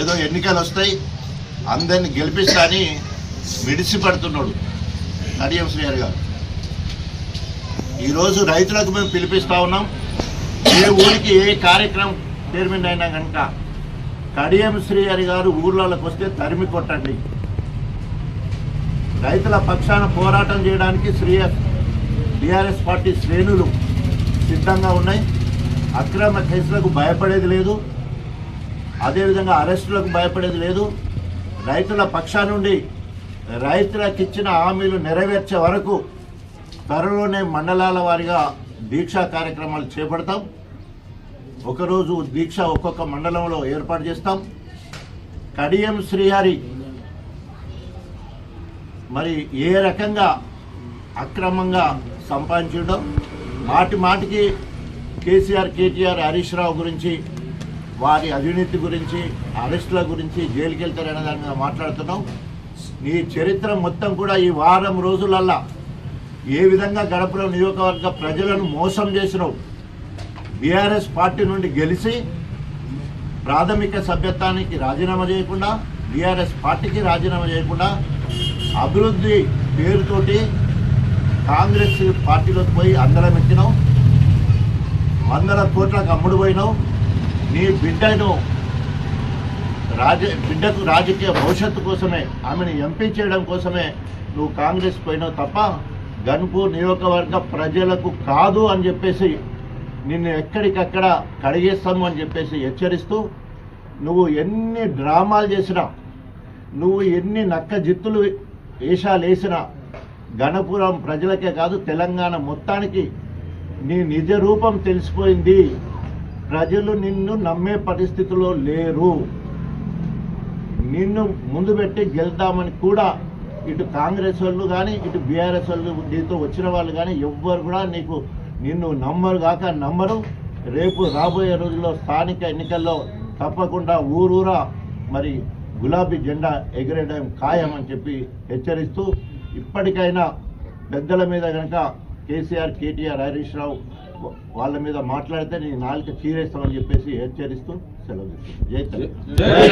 ఏదో ఎన్నికలు వస్తాయి అందరిని గెలిపిస్తా అని మిడిసి పడుతున్నాడు కడియం శ్రీహర్ గారు. ఈరోజు రైతులకు మేము పిలిపిస్తా ఉన్నాం ఏ ఊరికి ఏ కార్యక్రమం చైర్మన్ అయినా కనుక కడియం శ్రీహరి గారు ఊర్లలోకి వస్తే తరిమి కొట్టండి. రైతుల పక్షాన పోరాటం చేయడానికి శ్రీ బీఆర్ఎస్ పార్టీ శ్రేణులు సిద్ధంగా ఉన్నాయి. అక్రమ కేసులకు భయపడేది లేదు. అదేవిధంగా అరెస్టులకు భయపడేది లేదు. రైతుల పక్షా నుండి రైతులకు ఇచ్చిన హామీలు నెరవేర్చే వరకు త్వరలోనే మండలాల వారిగా దీక్షా కార్యక్రమాలు చేపడతాం. ఒకరోజు దీక్ష ఒక్కొక్క మండలంలో ఏర్పాటు చేస్తాం. కడియం శ్రీహరి మరి ఏ రకంగా అక్రమంగా సంపాదించడం మాటి మాటికి కేసీఆర్ కేటీఆర్ హరీష్ రావు గురించి వారి అవినీతి గురించి అరెస్టుల గురించి జైలుకి వెళ్తారనే దాని మీద మాట్లాడుతున్నాం. నీ చరిత్ర మొత్తం కూడా ఈ వారం రోజులల్లా ఏ విధంగా గడపడం నియోజకవర్గ ప్రజలను మోసం చేసినావు? బీఆర్ఎస్ పార్టీ నుండి గెలిచి ప్రాథమిక సభ్యత్వానికి రాజీనామా చేయకుండా బీఆర్ఎస్ పార్టీకి రాజీనామా చేయకుండా అభివృద్ధి పేరుతోటి కాంగ్రెస్ పార్టీలోకి పోయి అందరం ఎక్కినాం. వందల కోట్లకు అమ్ముడు పోయినావు నీ బిడ్డను రాజ బిడ్డకు రాజకీయ భవిష్యత్తు కోసమే ఆమెను ఎంపీ చేయడం కోసమే నువ్వు కాంగ్రెస్ పోయినావు తప్ప గన్పూర్ నియోజకవర్గ ప్రజలకు కాదు అని చెప్పేసి నిన్ను ఎక్కడికక్కడ కడిగేస్తాము అని చెప్పేసి హెచ్చరిస్తూ నువ్వు ఎన్ని డ్రామాలు చేసినా నువ్వు ఎన్ని నక్క జిత్తులు వేషాలు వేసినా గణపురం ప్రజలకే కాదు తెలంగాణ మొత్తానికి నీ నిజ రూపం తెలిసిపోయింది. ప్రజలు నిన్ను నమ్మే పరిస్థితిలో లేరు. నిన్ను ముందు పెట్టి గెలుద్దామని కూడా ఇటు కాంగ్రెస్ వాళ్ళు కానీ ఇటు బీఆర్ఎస్ వాళ్ళు దీంతో వచ్చిన వాళ్ళు కానీ ఎవ్వరు కూడా నీకు నిన్ను నమ్మరు కాక నమ్మరు. రేపు రాబోయే రోజుల్లో స్థానిక ఎన్నికల్లో తప్పకుండా ఊరూరా మరి గులాబీ జెండా ఎగిరేయడం ఖాయం అని చెప్పి హెచ్చరిస్తూ ఇప్పటికైనా పెద్దల మీద కనుక కేసీఆర్ కేటీఆర్ హరీష్ రావు వాళ్ళ మీద మాట్లాడితే నీ నాలుక చీరేస్తామని చెప్పేసి హెచ్చరిస్తూ సెలవు జై